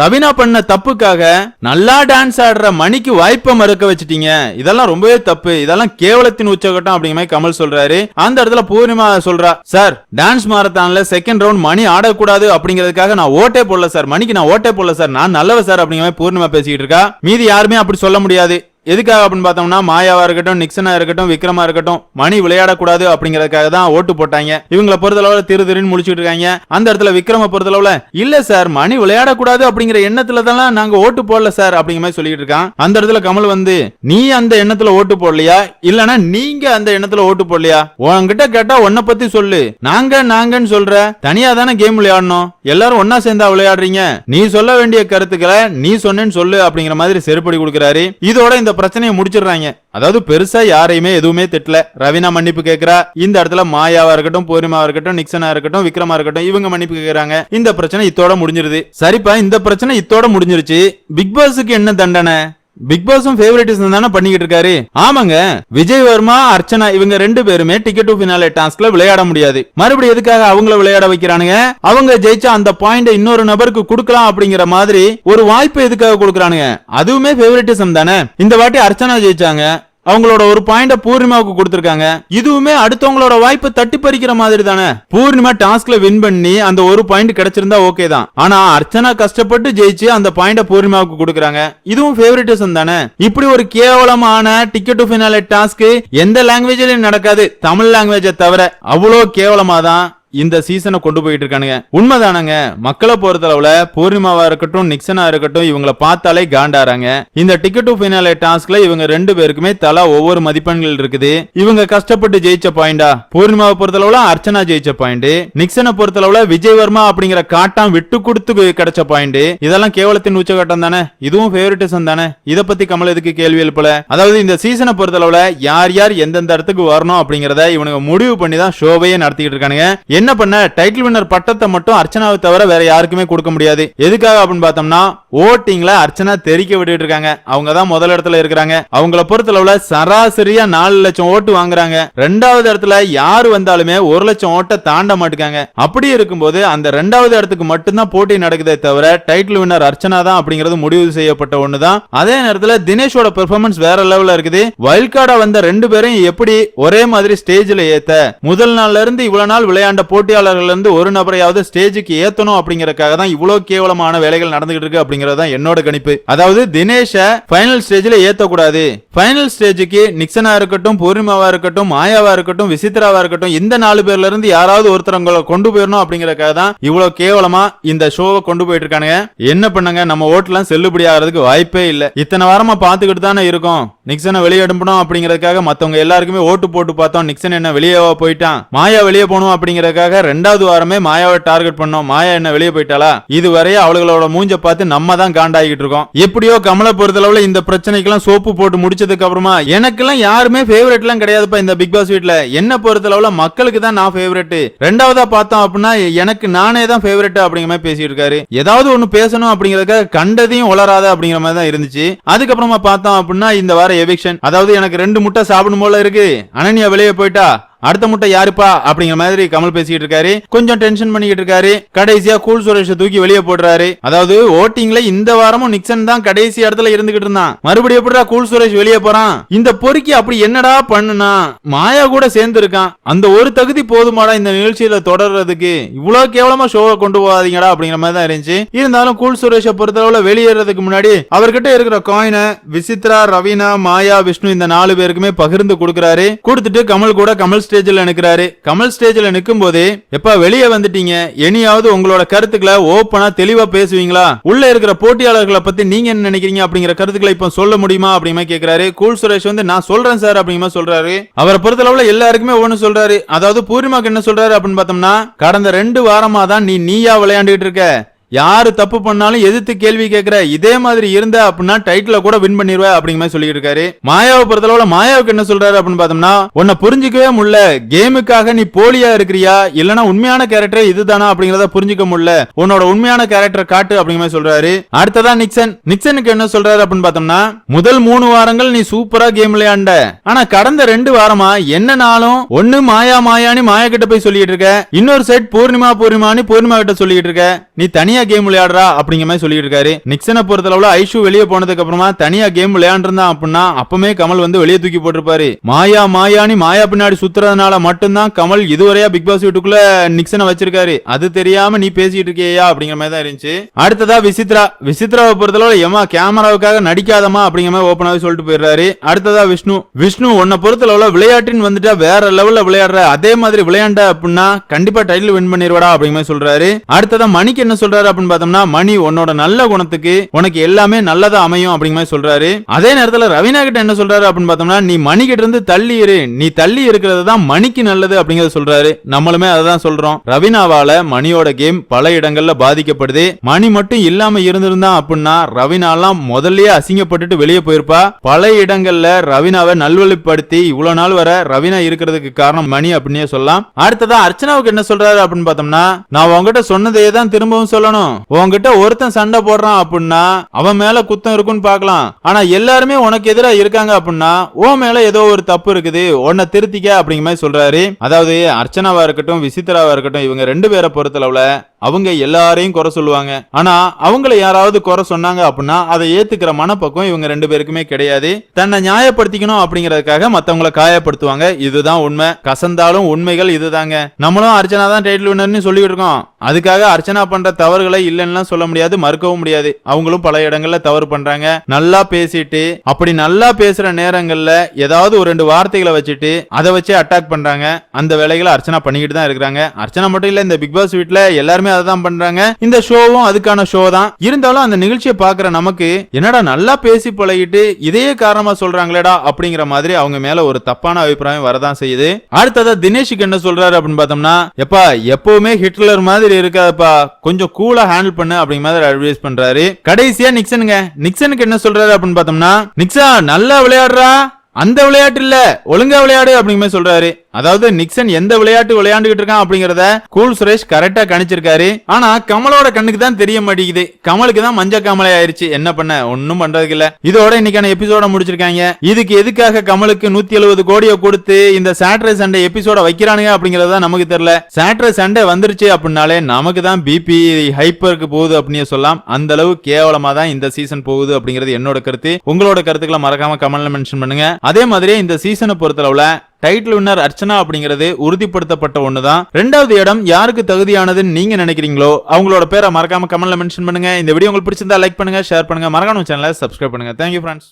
ரவினா பண்ண தப்புக்காக நல்லா டான்ஸ் ஆடுற மணிக்கு வாய்ப்பை மறுக்க வச்சுட்டீங்க. இதெல்லாம் ரொம்பவே தப்பு. இதெல்லாம் கேவலத்தின் உச்சகட்டம் அப்படிங்கிற மாதிரி கமல் சொல்றாரு. அந்த இடத்துல பூர்ணிமா சொல்றா சார் டான்ஸ் மாரத்தான்ல செகண்ட் ரவுண்ட் மணி ஆடக்கூடாது அப்படிங்கிறதுக்காக நான் ஓட்டே போடல சார். மணிக்கு நான் ஓட்டே போடல சார். நான் நல்லவ சார் அப்படிங்கிற மாதிரி பூர்ணிமா பேசிக்கிட்டு இருக்கா. மீதி யாருமே அப்படி சொல்ல முடியாது. எதுக்காக அப்படின்னு பார்த்தோம்னா மாயாவா இருக்கட்டும் நிக்சனா இருக்கட்டும் விக்ரமா இருக்கட்டும் மணி விளையாடக்கூடாது அப்படிங்கறதுக்காக தான் ஓட்டு போட்டாங்க. இவங்களை பொறுத்தளவுல திரு திருன்னு முடிச்சுட்டு இருக்காங்க. அந்த இடத்துல விக்ரம பொறுத்தளவுல இல்ல சார் மணி விளையாடக்கூடாது அப்படிங்கிற எண்ணத்துல தான் நாங்க ஓட்டு போடல சார் அப்படிங்கிற மாதிரி சொல்லிட்டு இருக்கான். அந்த இடத்துல கமல் வந்து நீ அந்த எண்ணத்துல ஓட்டு போடலையா? இல்லனா நீங்க அந்த எண்ணத்துல ஓட்டு போடலையா? உன்கிட்ட கேட்டா உன்னை பத்தி சொல்லு. நாங்க நாங்கன்னு சொல்ற தனியா தானே கேம் விளையாடணும். எல்லாரும் ஒன்னா சேர்ந்தா விளையாடுறீங்க. நீ சொல்ல வேண்டிய கருத்துக்களை நீ சொன்னேன்னு சொல்லு அப்படிங்கிற மாதிரி செருப்படி கொடுக்கிறாரு. இதோட இந்த பிரச்சனையை முடிச்சிடுறாங்க. அதாவது பெருசா யாரையுமே எதுவுமே திட்டல. ரவீனா மன்னிப்பு கேட்கிறா இந்த இடத்துல மாயாவா இருக்கட்டும் பூர்ணிமாவா இருக்கட்டும் நிக்சனா இருக்கட்டும் விக்ரமா இருக்கட்டும் இவங்க மன்னிப்பு கேக்குறாங்க. இந்த பிரச்சனை இத்தோட முடிஞ்சிருது. சரிப்பா இந்த பிரச்சனை இத்தோட முடிஞ்சிருச்சு. பிக் பாஸுக்கு என்ன தண்டனை? பிக் பாஸும் ஃபேவரட்டிசம் தானே பண்ணிக்கிட்டு இருக்காரு? ஆமாங்க. விஜய் வர்மா அர்ச்சனா இவங்க ரெண்டு பேருமே டிக்கெட் டு ஃபினாலே டாஸ்க்ல விளையாட முடியாது. மறுபடியும் எதுக்காக அவங்கள விளையாட வைக்கிறானுங்க? அவங்க ஜெயிச்சா அந்த பாயிண்ட் இன்னொரு நபருக்கு கொடுக்கலாம் அப்படிங்கிற மாதிரி ஒரு வாய்ப்பு எதுக்காக கொடுக்கறானுங்க? அதுவுமே ஃபேவரட்டிசம் தானே. இந்த வாட்டி அர்ச்சனா ஜெயிச்சாங்க. அவங்களோட ஒரு பாயிண்ட பூர்ணிமாவுக்கு கொடுத்திருக்காங்க. இதுவுமே அடுத்தவங்களோட வாய்ப்பை தட்டி பறிக்கிற மாதிரி தானே? பூர்ணிமா டாஸ்க்ல வின் பண்ணி அந்த ஒரு பாயிண்ட் கிடைச்சிருந்தா ஓகே தான். ஆனா அர்ச்சனா கஷ்டப்பட்டு ஜெயிச்சு அந்த பாயிண்ட பூர்ணிமாவுக்கு கொடுக்கறாங்க. இதுவும் ஃபேவரட்டிசம் தானே? இப்படி ஒரு கேவலமான டிக்கெட் டு ஃபினாலே டாஸ்க் எந்த லாங்குவேஜ்லயும் நடக்காது. தமிழ் லாங்குவேஜை தவிர அவ்வளோ கேவலமா தான் இந்த சீசனை கொண்டு போயிட்டு இருக்கானுங்க. உண்மைதானங்க. மக்களை பொறுத்தளவுல பூர்ணிமாவா இருக்கட்டும் நிக்சனா இருக்கட்டும் இவங்கள பார்த்தாலே காண்டாராங்க இந்த டிக்கெட் டு ஃபைனல் டாஸ்க்ல இவங்க ரெண்டு பேருக்குமே தலா ஒவ்வொரு மதிப்பெண்கள் இருக்குது. இவங்க கஷ்டப்பட்டு ஜெயிச்ச பாயிண்டா பூர்ணிமாவை பொறுத்தளவுல அர்ச்சனா ஜெயிச்ச பாயிண்ட் நிக்சனை பொறுத்தளவுல விஜய் வர்மா அப்படிங்கிற காட்டாம் விட்டு கொடுத்து கிடைச்ச பாயிண்ட் இதெல்லாம் கேவலத்தின் உச்சகட்டம் தானே? இதுவும் ஃபேவரட்டிசம் தானே? இத பத்தி கமல் எதுக்கு கேள்வி எழுப்பல? அதாவது இந்த சீசனை பொறுத்தளவுல யார் யார் எந்தெந்த இடத்துக்கு வரணும் அப்படிங்கறத இவனுங்க முடிவு பண்ணி தான் ஷோவையே நடத்திக்கிட்டு இருக்கானுங்க. என்ன பண்ண? டைட்டில் வின்னர் பட்டத்தை மட்டும் அர்ச்சனாவை தவிர வேற யாருக்குமே கொடுக்க முடியாது. எதுக்காக அப்படின்னு பார்த்தோம்னா ஓட்டிங்ல அர்ச்சனா தெரிக்க விட்டுட்டு இருக்காங்க. அவங்க தான் முதல் இடத்துல இருக்கிறாங்க. அவங்கள பொறுத்தளவுல சராசரியா நாலு லட்சம் ஓட்டு வாங்குறாங்க. ரெண்டாவது இடத்துல யாரு வந்தாலுமே ஒரு லட்சம் ஓட்டை தாண்ட மாட்டுக்காங்க. அப்படி இருக்கும்போது அந்த ரெண்டாவது இடத்துக்கு மட்டும்தான் போட்டி நடக்குதே தவிர டைட்டில் வின்னர் அர்ச்சனா தான் அப்படிங்கிறது முடிவு செய்யப்பட்ட ஒண்ணுதான். அதே நேரத்துல தினேஷோட பெர்ஃபார்மன்ஸ் வேற லெவல்ல இருக்குது. வைல்ட் கார்டா வந்த ரெண்டு பேரையும் எப்படி ஒரே மாதிரி ஸ்டேஜ்ல ஏத்த? முதல் நாள்ல இருந்து இவ்வளவு நாள் விளையாண்ட போட்டியாளர்கள்லேருந்து ஒரு நபரையாவது ஸ்டேஜுக்கு ஏத்தணும் அப்படிங்கறதுக்காக தான் இவ்வளவு கேவலமான வேலைகள் நடந்துகிட்டு இருக்கு அப்படிங்கறது தான் என்னோட கணிப்பு. அதாவது தினேஷ ஃபைனல் ஸ்டேஜ்ல ஏத்தக்கூடாது. ஃபைனல் ஸ்டேஜுக்கு நிக்சனா இருக்கட்டும் பூர்ணிமாவா இருக்கட்டும் மாயாவா இருக்கட்டும் விசித்ராவா இருக்கட்டும் இந்த நாலு பேர்ல இருந்து யாராவது ஒருத்தரங்களை கொண்டு போயிடணும் அப்படிங்கறதுக்காக தான் இவ்வளவு கேவலமா இந்த ஷோவை கொண்டு போயிட்டு இருக்கானுங்க என்ன பண்ணுங்க? நம்ம ஓட்டுலாம் செல்லுபடி ஆகிறதுக்கு வாய்ப்பே இல்லை. இத்தனை வாரமா பாத்துக்கிட்டு தானே இருக்கும். நிக்சனை வெளியே அனுப்பணும் அப்படிங்கறதுக்காக மத்தவங்க எல்லாருக்குமே ஓட்டு போட்டு பார்த்தோம். நிக்சன் என்ன வெளியே போயிட்டான்? மாயா வெளியே போகணும் அப்படிங்கறதுக்காக ரெண்டாவது வாரமே மாயாவை டார்கெட் பண்ணோம். மாயா என்ன வெளியே போயிட்டாளா? இதுவரையும் அவளுகளோட மூஞ்ச பார்த்து நம்ம தான் காண்டாகிட்டு இருக்கோம். எப்படியோ கமலை பொறுத்தளவுல இந்த பிரச்சனைக்கெல்லாம் சோப்பு போட்டு முடிச்சதுக்கு அப்புறமா எனக்கெல்லாம் யாருமே ஃபேவரட் எல்லாம் கிடையாதுப்பா இந்த பிக் பாஸ் வீட்ல. என்ன பொறுத்தளவுல மக்களுக்கு தான் நான் ஃபேவரட் ரெண்டாவதா பார்த்தோம் அப்படின்னா எனக்கு நானே தான் ஃபேவரட் அப்படிங்கிற மாதிரி பேசிட்டு இருக்காரு. ஏதாவது ஒண்ணு பேசணும் அப்படிங்கறதுக்காக கண்டதையும் உளராத அப்படிங்கிற மாதிரி தான் இருந்துச்சு. அதுக்கப்புறமா பார்த்தோம் அப்படின்னா இந்த வார எவிக்ஷன் அதாவது எனக்கு ரெண்டு முட்டை சாப்பிடும் போல இருக்கு. அனன்யா வெளியே போயிட்டா. அடுத்த முட்டை யாருப்பா அப்படிங்கிற மாதிரி கமல் பேசிட்டு இருக்காரு. கொஞ்சம் டென்ஷன் பண்ணிக்கிட்டு இருக்காரு. கடைசியா கூல் சுரேஷ தூக்கி வெளியே போடுறாரு. அதாவது ஓட்டிங்ல இந்த வாரமும் நிக்சன் தான் கடைசி இடத்துல இருந்துகிட்டு இருந்தான். மறுபடியும் எப்படிடா கூல் சுரேஷ் வெளியே போறான்? இந்த பொறுக்கி அப்படி என்னடா பண்ணுனா? மாயா கூட சேர்ந்து இருக்கான். அந்த ஒரு தகுதி போதுமாடா இந்த நிகழ்ச்சியில தொடர்றதுக்கு. இவ்வளவு கேவலமா ஷோவை கொண்டு போகாதீங்கடா அப்படிங்கிற மாதிரி தான் இருந்துச்சு. இருந்தாலும் கூல் சுரேஷ பொறுத்தளவுல வெளியேறதுக்கு முன்னாடி அவர்கிட்ட இருக்கிற காயினை விசித்ரா ரவீனா மாயா விஷ்ணு இந்த நாலு பேருக்குமே பகிர்ந்து கொடுக்கறாரு. கொடுத்துட்டு கமல் கூட கமல் ஸ்டேஜ்ல நிற்கிறாரு. கமல் ஸ்டேஜில் நிற்கும் போதே எப்பா வெளியே வந்துட்டீங்க. இனியாவது உங்களோட கருத்துக்களை ஓப்பனா தெளிவா பேசுவீங்களா? உள்ள இருக்கிற போட்டியாளர்களை பத்தி நீங்க என்ன நினைக்கிறீங்க? அப்படிங்கிற கருத்துக்களை இப்ப சொல்ல முடியுமா அப்படிமா கேக்குறாரு. கூல் சுரேஷ் வந்து நான் சொல்றேன் சார் அப்படிமா சொல்றாரு. அவரை பொறுத்தளவுல எல்லாருக்குமே ஒண்ணு சொல்றாரு. அதாவது பூர்ணிமாக்கு என்ன சொல்றாரு அப்படின்னு பார்த்தோம்னா கடந்த ரெண்டு வாரமா தான் நீ நீயா விளையாண்டுகிட்டு இருக்க. யாரு தப்பு பண்ணாலும் எதிர்த்து கேள்வி கேட்கிற இதே மாதிரி இருந்த அப்படின்னா டைட்டில கூட வின் பண்ணிடுவ அப்படிங்கிற மாதிரி சொல்லிட்டு இருக்காரு. மாயாவை பொறுத்தளவுல மாயாவுக்கு என்ன சொல்றாரு அப்படின்னு பார்த்தோம்னா உன்னை புரிஞ்சிக்கவே முடியல கேமுக்காக நீ போலியா இருக்கிறியா? இல்லனா உண்மையான கேரக்டர் இதுதானா அப்படிங்கறத புரிஞ்சுக்க முடியல. உன்னோட உண்மையான கேரக்டர் காட்டு அப்படிங்கிற மாதிரி சொல்றாரு. அடுத்ததா நிக்சன் நிக்சனுக்கு என்ன சொல்றாரு அப்படின்னு பார்த்தோம்னா முதல் மூணு வாரங்கள் நீ சூப்பரா கேம் விளையாண்ட. ஆனா கடந்த ரெண்டு வாரமா என்ன நாளும் ஒண்ணு மாயா மாயான்னு மாயா கிட்ட போய் சொல்லிட்டு இருக்க. இன்னொரு சைட் பூர்ணிமா பூர்ணிமான்னு பூர்ணிமா கிட்ட சொல்லிட்டு இருக்க. நீ தனியா கேம் விளையாடுறா அப்படிங்கிற மாதிரி சொல்லிட்டு இருக்காரு. நிக்சனை பொறுத்தளவுல ஐஷு வெளியே போனதுக்கு அப்புறமா தனியா கேம் விளையாண்டிருந்தான் அப்படின்னா அப்பமே கமல் வந்து வெளியே தூக்கி போட்டிருப்பாரு. மாயா மாயானி மாயா பின்னாடி சுத்துறதுனால மட்டும்தான் கமல் இதுவரையா பிக் பாஸ் வீட்டுக்குள்ள நிக்சனை வச்சிருக்காரு. அது தெரியாம நீ பேசிட்டு இருக்கியா அப்படிங்கிற மாதிரி தான் இருந்துச்சு. அடுத்ததா விசித்ரா. விசித்ராவை பொறுத்தளவுல ஏமா கேமராவுக்காக நடிக்காதமா அப்படிங்கிற மாதிரி ஓப்பனாவே சொல்லிட்டு போயிடுறாரு. அடுத்ததா விஷ்ணு. விஷ்ணு உன்னை பொறுத்தளவுல விளையாட்டின்னு வந்துட்டா வேற லெவல்ல விளையாடுற அதே மாதிரி விளையாண்ட அப்படின்னா கண்டிப்பா டைட்டில் வின் பண்ணிடுவாடா அப்படிங்கிற மாதிரி சொல்றாரு. அடுத்ததா மணிக்கு என்ன சொல்றாரு? அப்படின்னு பார்த்தோம்னா மணி உன்னோட நல்ல குணத்துக்கு உனக்கு எல்லாமே நல்லதா அமையும் அப்படிங்கிற மாதிரி சொல்றாரு. அதே நேரத்துல ரவீனா கிட்ட என்ன சொல்றாரு அப்படின்னு பார்த்தோம்னா நீ மணி கிட்ட இருந்து தள்ளி இரு. நீ தள்ளி இருக்கிறது தான் மணிக்கு நல்லது அப்படிங்கறத சொல்றாரு. நம்மளுமே அதான் சொல்றோம். ரவீனாவால மணியோட கேம் பல இடங்கள்ல பாதிக்கப்படுது. மணி மட்டும் இல்லாம இருந்திருந்தா அப்படின்னா ரவீனாலாம் முதல்லயே அசிங்கப்பட்டுட்டு வெளியே போயிருப்பா. பல இடங்கள்ல ரவீனாவை நல்வழிப்படுத்தி இவ்வளவு நாள் வர ரவீனா இருக்கிறதுக்கு காரணம் மணி அப்படின்னே சொல்லலாம். அடுத்ததான் அர்ச்சனாவுக்கு என்ன சொல்றாரு அப்படின்னு பார்த்தோம்னா நான் உங்ககிட்ட சொன்னதையே தான் திரும்பவும் சொல்லணும். உன்கிட்ட ஒருத்தன் சண்டை போடுறான் அப்படின்னா அவன் மேல குத்தம் இருக்குன்னு பார்க்கலாம். ஆனா எல்லாருமே உனக்கு எதிரா இருக்காங்க அப்படின்னா உன் மேல ஏதோ ஒரு தப்பு இருக்குது உன்னை திருத்திக்க அப்படிங்கிற மாதிரி சொல்றாரு. அதாவது அர்ச்சனாவா இருக்கட்டும் விசித்ராவா இருக்கட்டும் இவங்க ரெண்டு பேரை பொறுத்தளவுல அவங்க எல்லாரையும் குறை சொல்லுவாங்க. ஆனா அவங்கள யாராவது குறை சொன்னாங்க அப்படின்னா அதை ஏத்துக்கிற மனப்பக்கம் இவங்க ரெண்டு பேருக்குமே கிடையாது. தன்னை நியாயப்படுத்திக்கணும் அப்படிங்கறதுக்காக மத்தவங்களை காயப்படுத்துவாங்க. இதுதான் உண்மை. கசந்தாலும் உண்மைகள் இதுதாங்க. நம்மளும் அர்ச்சனா தான் டைட்டில் வினர்னு சொல்லிட்டு இருக்கோம். அதுக்காக அர்ச்சனா பண்ற தவறு தவறுகளை இல்லைன்னா சொல்ல முடியாது மறுக்கவும் முடியாது. அவங்களும் பல இடங்கள்ல தவறு பண்றாங்க. நல்லா பேசிட்டு அப்படி நல்லா பேசுற நேரங்கள்ல ஏதாவது ஒரு ரெண்டு வார்த்தைகளை வச்சுட்டு அதை வச்சே அட்டாக் பண்றாங்க. அந்த வேலைகளை அர்ச்சனா பண்ணிக்கிட்டு தான் இருக்கிறாங்க. அர்ச்சனா மட்டும் இல்ல இந்த பிக் பாஸ் வீட்ல எல்லாருமே அதை தான் பண்றாங்க. இந்த ஷோவும் அதுக்கான ஷோ தான். இருந்தாலும் அந்த நிகழ்ச்சியை பாக்குற நமக்கு என்னடா நல்லா பேசி பழகிட்டு இதையே காரணமா சொல்றாங்களேடா அப்படிங்கிற மாதிரி அவங்க மேல ஒரு தப்பான அபிப்பிராயம் வரதான் செய்யுது. அடுத்ததா தினேஷுக்கு என்ன சொல்றாரு அப்படின்னு பார்த்தோம்னா எப்பா எப்பவுமே ஹிட்லர் மாதிரி இருக்காதப்பா. கொஞ்சம் கூல ஹேண்டில் பண்ணு அப்படிங்கிற மாதிரி அட்வைஸ் பண்றாரு. கடைசியா நிக்சனுங்க நிக்சனுக்கு என்ன சொல்றாரு அப்படின்னு பார்த்தோம்னா நிக்சா நல்லா விளையாடுறா. அந்த விளையாட்டு இல்ல ஒழுங்கா விளையாடு அப்படிங்கிற சொல்றாரு. அதாவது நிக்சன் எந்த விளையாட்டு விளையாண்டுகிட்டு இருக்கான் அப்படிங்கறத கூல் சுரேஷ் கரெக்டா கணிச்சிருக்காரு. ஆனா கமலோட கண்ணுக்கு தான் தெரிய மாட்டேங்குது. கமலுக்கு தான் மஞ்ச காமலை ஆயிருச்சு. என்ன பண்ண? ஒன்னும் பண்றதுக்கு இல்ல. இதோட இன்னைக்கான எபிசோட முடிச்சிருக்காங்க. இதுக்கு எதுக்காக கமலுக்கு நூத்தி எழுபது கோடியை கொடுத்து இந்த சாட்டர்டே சண்டே எபிசோட வைக்கிறானுங்க அப்படிங்கறத நமக்கு தெரியல. சாட்டர்டே சண்டே வந்துருச்சு அப்படின்னாலே நமக்கு தான் பிபி ஹைப்பருக்கு போகுது அப்படின்னு சொல்லலாம். அந்த அளவு கேவலமா தான் இந்த சீசன் போகுது அப்படிங்கிறது என்னோட கருத்து. உங்களோட கருத்துக்களை மறக்காம கமெண்ட்ல மென்ஷன் பண்ணுங்க. அதே மாதிரி இந்த சீசனை பொறுத்தளவுல டைட்டில் வின்னர் அர்ச்சனா அப்படிங்கிறது உறுதிப்படுத்தப்பட்ட ஒண்ணுதான். ரெண்டாவது இடம் யாருக்கு தகுதியானதுன்னு நீங்க நினைக்கிறீங்களோ அவங்களோட பேரை மறக்காம கமெண்ட்ல மென்ஷன் பண்ணுங்க. இந்த வீடியோ உங்களுக்கு பிடிச்சிருந்தா லைக் பண்ணுங்க ஷேர் பண்ணுங்க. மறக்காம சேனலை சப்ஸ்கிரைப் பண்ணுங்க. Thank you friends